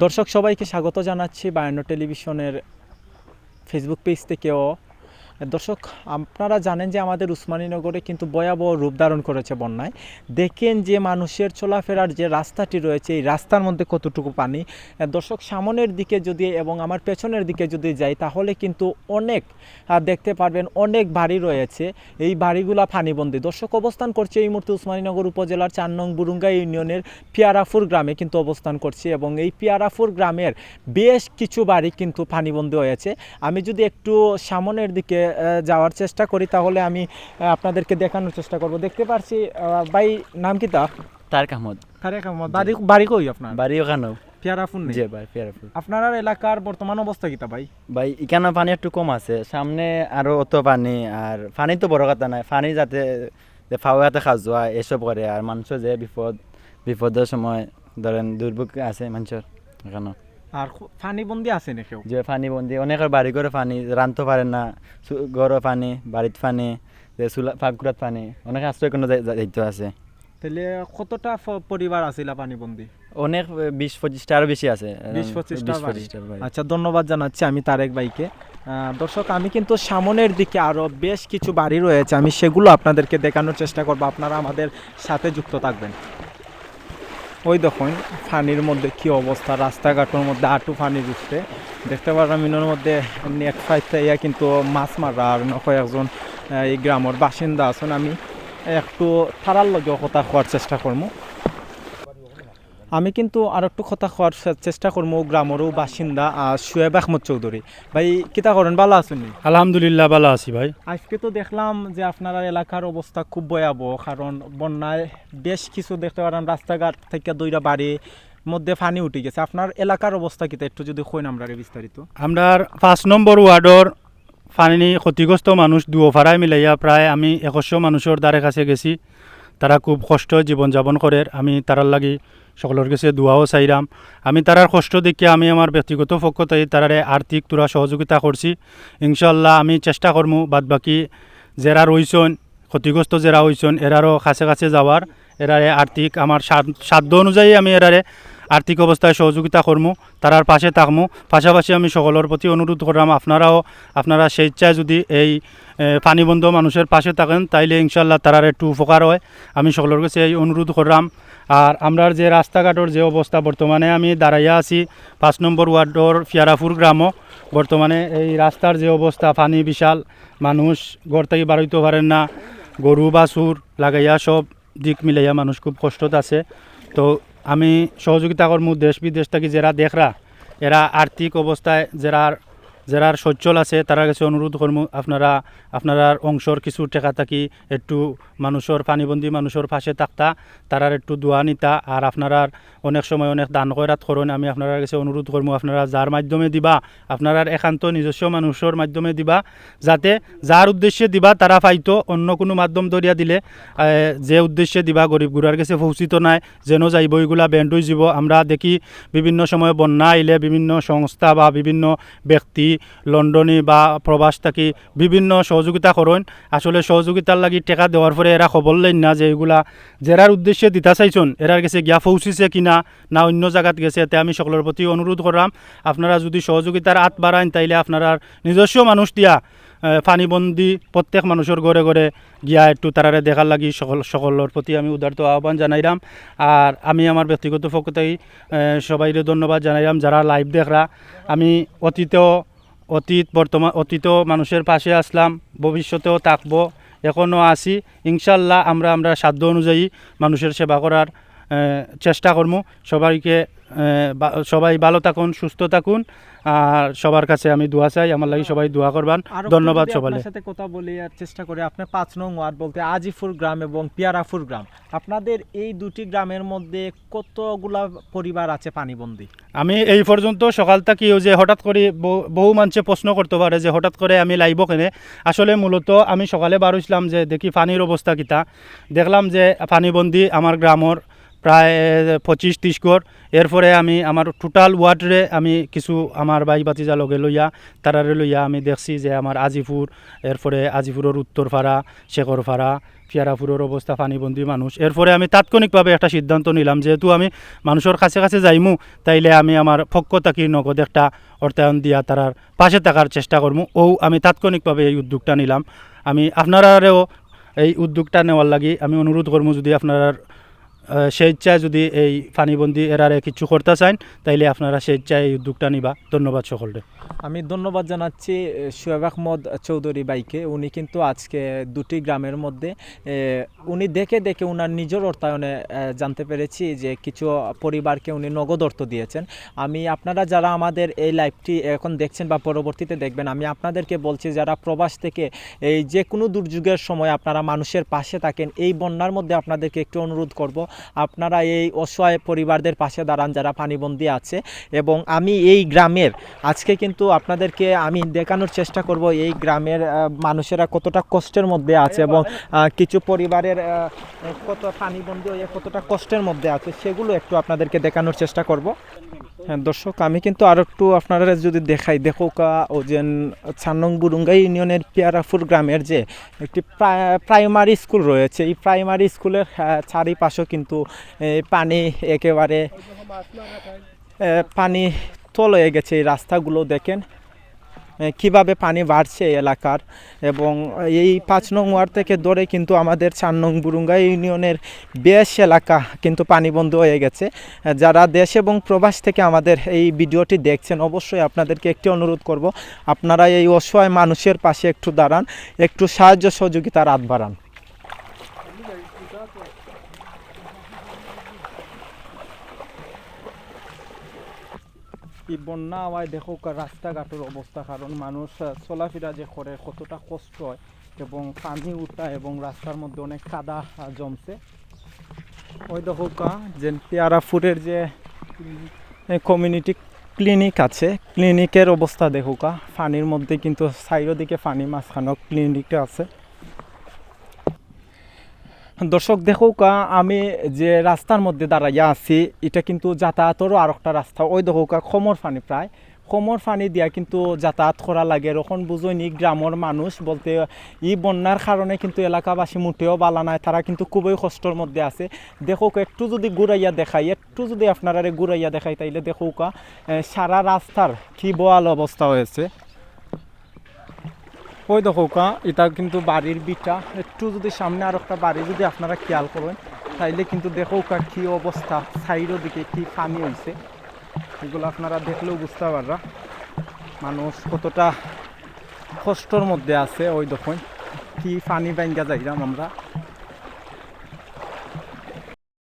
দর্শক সবাইকে স্বাগত জানাচ্ছি বায়ান্ন টেলিভিশনের ফেসবুক পেজ থেকেও। দর্শক, আপনারা জানেন যে আমাদের উসমানীনগরে কিন্তু ভয়াবহ রূপ ধারণ করেছে বন্যায়। দেখেন যে মানুষের চলাফেরার যে রাস্তাটি রয়েছে, এই রাস্তার মধ্যে কতটুকু পানি। দর্শক, সামনের দিকে যদি এবং আমার পেছনের দিকে যদি যাই, তাহলে কিন্তু অনেক দেখতে পারবেন অনেক বাড়ি রয়েছে। এই বাড়িগুলা পানিবন্দী। দর্শক, অবস্থান করছে এই মুহূর্তে উসমানীনগর উপজেলার চার নং বুরুঙ্গা ইউনিয়নের পিয়ারাফুর গ্রামে কিন্তু অবস্থান করছি এবং এই পিয়ারাফুর গ্রামের বেশ কিছু বাড়ি কিন্তু পানিবন্দী হয়েছে। আমি যদি একটু সামনের দিকে যাওয়ার চেষ্টা করি তাহলে আমি আপনাদেরকে দেখানোর চেষ্টা করব। দেখতে পারছি ভাই নাম কি তা তারেক আহমদ। তারেক আহমদ। বাড়ি বাড়ি কই আপনার? বাড়ি ওখানেও। পিয়ারাফুর নেই? জি ভাই পেয়ারপুর আপনার এলাকার বর্তমান অবস্থা কিতা ভাই? ভাই এখানে পানি একটু কম আছে। সামনে আরও অত পানি আর পানি তো বড় কথা নাই। পানি যাতে যে ফাওয়াতে খাজোয়া এসব করে। আর মানুষের যে বিপদ বিপদের সময় ধরেন দুর্ভোগ আছে মানুষের এখানে আর পানিবন্দী আছে না কেউ? যে পানি বন্দি অনেকের বাড়ি ঘরে পানি রানতে পারে না ঘরে পানি বাড়িতে পানি যে চুলা পানি অনেক আশ্রয় কোনো দায়িত্ব আছে। তাহলে কতটা পরিবার আছিল পানিবন্দী অনেক বিশ পঁচিশটা আরও বেশি আছে। বিশ পঁচিশটা। আচ্ছা ধন্যবাদ জানাচ্ছি আমি তারেক ভাইকে। আহ, দর্শক আমি কিন্তু সামনের দিকে আরও বেশ কিছু বাড়ি রয়েছে আমি সেগুলো আপনাদেরকে দেখানোর চেষ্টা করব। আপনারা আমাদের সাথে যুক্ত থাকবেন। ওই দেখুন, ফানির মধ্যে কি অবস্থা, রাস্তাঘাটের মধ্যে আটু ফানি উঠতে দেখতে পারলাম মিনোর মধ্যে এমনি এক ফাইতে ইয়া কিন্তু মাছ মারা, আর নকয় একজন এই গ্রামের বাসিন্দা আছেন। আমি একটু থারার লগে কথা হওয়ার চেষ্টা করব। আমি কিন্তু আর একটু কথা হওয়ার চেষ্টা করব গ্রামেরও বাসিন্দা শুয়েব আহমদ চৌধুরী। ভাই কিতা করেন? ভালো আছেন নি? আলহামদুলিল্লাহ ভালো আছি ভাই। আজকে তো দেখলাম যে আপনার এলাকার অবস্থা খুব ভয়াবহ কারণ বন্যায় বেশ কিছু দেখতে পারেন রাস্তাঘাট থেকে দুইটা বাড়ি মধ্যে পানি উঠে গেছে। আপনার এলাকার অবস্থা কিতা? একটু যদি কইন আমরা বিস্তারিত। আমরা পাঁচ নম্বর ওয়ার্ডর পানি ক্ষতিগ্রস্ত মানুষ দুয়োফারায় মিলাইয়া প্রায় আমি একশো মানুষের দ্বারে কাছে গেছি। তারা খুব কষ্ট জীবনযাপন করে আমি তারার লাগি সকলের কাছে দোয়াও চাইরাম আমি তারার কষ্ট দেখে আমি আমার ব্যক্তিগত পক্ষতে তারারে আর্থিক তোরা সহযোগিতা করছি ইনশাল্লাহ আমি চেষ্টা করমু বাদ বাকি যারা রইছন ক্ষতিগ্রস্ত যারা হইছন এরারও কাছে কাছে যাওয়ার এরারে আর্থিক আমার সাধ্য অনুযায়ী আমি এরারে আর্থিক অবস্থায় সহযোগিতা করমু তারার পাশে থাকমু। পাশাপাশি আমি সকলের প্রতি অনুরোধ করলাম আপনারাও, আপনারা স্বেচ্ছায় যদি এই পানিবন্ধ মানুষের পাশে থাকেন, তাইলে ইনশাল্লাহ তারার একটু উপকার হয়। আমি সকলের কাছে এই অনুরোধ করলাম। আর আমরার যে রাস্তাঘাটর যে অবস্থা, বর্তমানে আমি দাঁড়াইয়া আছি পাঁচ নম্বর ওয়ার্ডর ফিয়ারাপুর গ্রামও। বর্তমানে এই রাস্তার যে অবস্থা, পানি বিশাল, মানুষ ঘর থেকে বাড়াইতে পারেন না, গরু বা সুর লাগাইয়া সব দিক মিলাইয়া মানুষ খুব কষ্টত আছে। তো আমি সহযোগিতা করমু, দেশ বিদেশ থেকে যারা দেখরা, এরা আর্থিক অবস্থায় যারা যারার সচ্ছল আছে তারা কাছে অনুরোধ করমু আপনারা, আপনার অংশর কিছু টেকা থাকি, একটু মানুষের পানিবন্দি মানুষের পাশে থাকতা, তারার একটু দোয়া নিতা, আর আপনার অনেক সময় অনেক দান করাত করুন, আমি আপনার কাছে অনুরোধ করমু আপনারা যার মাধ্যমে দিবা, আপনার একান্ত নিজস্ব মানুষের মাধ্যমে দিবা, যাতে যার উদ্দেশ্যে দিবা, তারা পাইতো, অন্য কোনো মাধ্যম দরিয়া দিলে যে উদ্দেশ্যে দিবা, গরিব গুড়ার কাছে পৌঁছিত নাই, যেন যাইব এগুলা ব্যান্ড যাব আমরা দেখি বিভিন্ন সময় বন্যা আইলে, বিভিন্ন সংস্থা বা বিভিন্ন ব্যক্তি লন্ডনে বা প্রবাস থাকি বিভিন্ন সহযোগিতা করেন আসলে সহযোগিতার লাগি টেকা দেওয়ার পরে এরা খবর লইন না যে এগুলা জেরার উদ্দেশ্যে দিতা চাইছন এরার গেছে গিয়া পৌঁছিছে কিনা না অন্য জায়গাত গেছে এতে আমি সকলের প্রতি অনুরোধ করলাম আপনারা যদি সহযোগিতার হাত বাড়ান তাইলে আপনারা নিজস্ব মানুষ দিয়া আহ, পানিবন্দি প্রত্যেক মানুষের ঘরে ঘরে গিয়া একটু তারারে দেখার লাগি সকল সকলের প্রতি আমি উদারত আহ্বান জানাইলাম আর আমি আমার ব্যক্তিগত পক্ষতেই সবাইরে ধন্যবাদ জানাইলাম যারা লাইভ দেখরা আমি অতীতেও অতীত বর্তমান অতীত মানুষের পাশে আসলাম, ভবিষ্যতেও থাকব এখনও আছি। ইনশাল্লাহ আমরা আমরা সাধ্য অনুযায়ী মানুষের সেবা করার চেষ্টা করব। সবাইকে সবাই ভালো থাকুন সুস্থ থাকুন। আর সবার কাছে আমি দোয়া চাই আমার লাগে সবাই দোয়া করবান। ধন্যবাদ সবাই সাথে কথা বলি আর চেষ্টা করি আপনি পাঁচ নং ওয়ার্ড বলতে আজিফুর গ্রাম এবং পিয়ারাফুর গ্রাম। আপনাদের এই দুটি গ্রামের মধ্যে কতগুলা পরিবার আছে পানিবন্দী? আমি এই পর্যন্ত সকাল থেকে ওই যে হঠাৎ করে বহু- বহু মানুষে প্রশ্ন করতে পারে যে হঠাৎ করে আমি লাইব কেনে। আসলে মূলত আমি সকালে বার হইছিলাম যে দেখি পানির অবস্থা কিতা। দেখলাম যে পানিবন্দি আমার গ্রামর প্রায় পঁচিশ ত্রিশ ঘর। এরপরে আমি আমার টোটাল ওয়ার্ডরে আমি কিছু আমার ভাই বাতিজা লগে লইয়া, তারারে লইয়া আমি দেখছি যে আমার আজিপুর, এরপরে আজিপুরের উত্তরপাড়া, শেখরপাড়া, পিয়ারাপুরের অবস্থা পানিবন্দী মানুষ। এরপরে আমি তাৎক্ষণিকভাবে একটা সিদ্ধান্ত নিলাম, যেহেতু আমি মানুষের কাছে কাছে যাইমু, তাইলে আমি আমার পক্ষ থাকি নগদ একটা অর্থায়ন দিয়া তারার পাশে থাকার চেষ্টা করব ও, আমি তাৎক্ষণিকভাবে এই উদ্যোগটা নিলাম। আমি আপনারারেও এই উদ্যোগটা নেওয়ার লাগি আমি অনুরোধ করব যদি আপনারা স্বেচ্ছায় যদি এই পানিবন্দি এরারে কিছু করতে চান, তাইলে আপনারা স্বেচ্ছায় এই উদ্যোগটা নিবা। ধন্যবাদ সকলকে। আমি ধন্যবাদ জানাচ্ছি শোয়েব আহমদ চৌধুরী বাইকে উনি কিন্তু আজকে দুটি গ্রামের মধ্যে উনি দেখে দেখে উনার নিজের অর্থায়নে জানতে পেরেছি যে কিছু পরিবারকে উনি নগদ অর্থ দিয়েছেন। আমি, আপনারা যারা আমাদের এই লাইভটি এখন দেখছেন বা পরবর্তীতে দেখবেন, আমি আপনাদেরকে বলছি, যারা প্রবাস থেকে এই যে কোনো দুর্যোগের সময় আপনারা মানুষের পাশে থাকেন, এই বন্যার মধ্যে আপনাদেরকে একটু অনুরোধ করব। আপনারা এই অসহায় পরিবারদের পাশে দাঁড়ান যারা পানিবন্দি আছে। এবং আমি এই গ্রামের, আজকে কিন্তু আপনাদেরকে আমি দেখানোর চেষ্টা করব এই গ্রামের মানুষেরা কতটা কষ্টের মধ্যে আছে এবং কিছু পরিবারের কত পানিবন্দী হয়ে কতটা কষ্টের মধ্যে আছে সেগুলো একটু আপনাদেরকে দেখানোর চেষ্টা করব। হ্যাঁ দর্শক, আমি কিন্তু আর একটু আপনারা যদি দেখাই, দেখো কা, ও যে ছানং বুরুঙ্গা ইউনিয়নের পিয়ারাফুর গ্রামের যে একটি প্রা- প্রাইমারি স্কুল রয়েছে, এই প্রাইমারি স্কুলের চারিপাশে চারিপাশেও কিন্তু পানি একেবারে পানি তল হয়ে গেছে এই রাস্তাগুলো, দেখেন। কীভাবে পানি বাড়ছে এলাকার এবং এই পাঁচ নং ওয়ার্ড থেকে ধরে কিন্তু আমাদের চার নং বুরুঙ্গা ইউনিয়নের বেশ এলাকা কিন্তু পানি বন্ধ হয়ে গেছে। যারা দেশ এবং প্রবাস থেকে আমাদের এই ভিডিওটি দেখছেন, অবশ্যই আপনাদেরকে একটি অনুরোধ করব, আপনারা এই অসহায় মানুষের পাশে একটু দাঁড়ান, একটু সাহায্য সহযোগিতার হাত বাড়ান। এই বন্যা হওয়ায় দেখো রাস্তাঘাটের অবস্থা কারণ মানুষ চলাফেরা যে করে কতটা কষ্ট হয়, এবং পানি উঠা এবং রাস্তার মধ্যে অনেক কাদা জমছে। ওই দেখো কা যে পেয়ারাপুরের যে কমিউনিটি ক্লিনিক আছে ক্লিনিকের অবস্থা দেখো কা পানির মধ্যে কিন্তু সাইডের দিকে পানি, মাঝখানেও ক্লিনিকটা আছে। দর্শক দেখো কা আমি যে রাস্তার মধ্যে দাঁড়াইয়া আছি এটা কিন্তু যাতায়াতেরও আর একটা রাস্তা। ওই দেখো কা খমর পানি প্রায়। খমর পানি দিয়া কিন্তু যাতায়াত করা লাগে। এখন বুঝইনি গ্রামের মানুষ বলতে ই বন্যার কারণে কিন্তু এলাকাবাসী মুটেও বালা নাই। তারা কিন্তু খুবই কষ্টের মধ্যে আছে। দেখো কা, একটু যদি ঘুরাইয়া দেখাই একটু যদি আপনারা ঘুরাইয়া দেখাই তাইলে দেখো কা সারা রাস্তার কি বোয়াল অবস্থা হয়েছে। ওই দেখো কা, এটা কিন্তু বাড়ির বিটা। একটু যদি সামনে আর একটা বাড়ি যদি আপনারা খেয়াল করেন, তাইলে কিন্তু দেখো কা কী অবস্থা সাইডের দিকে কি পানি হয়েছে এগুলো আপনারা দেখলেও বুঝতে পাররা। মানুষ কতটা কষ্টর মধ্যে আছে ওই দেখুন, কি পানি ব্যাঙ্গা যাইলাম আমরা।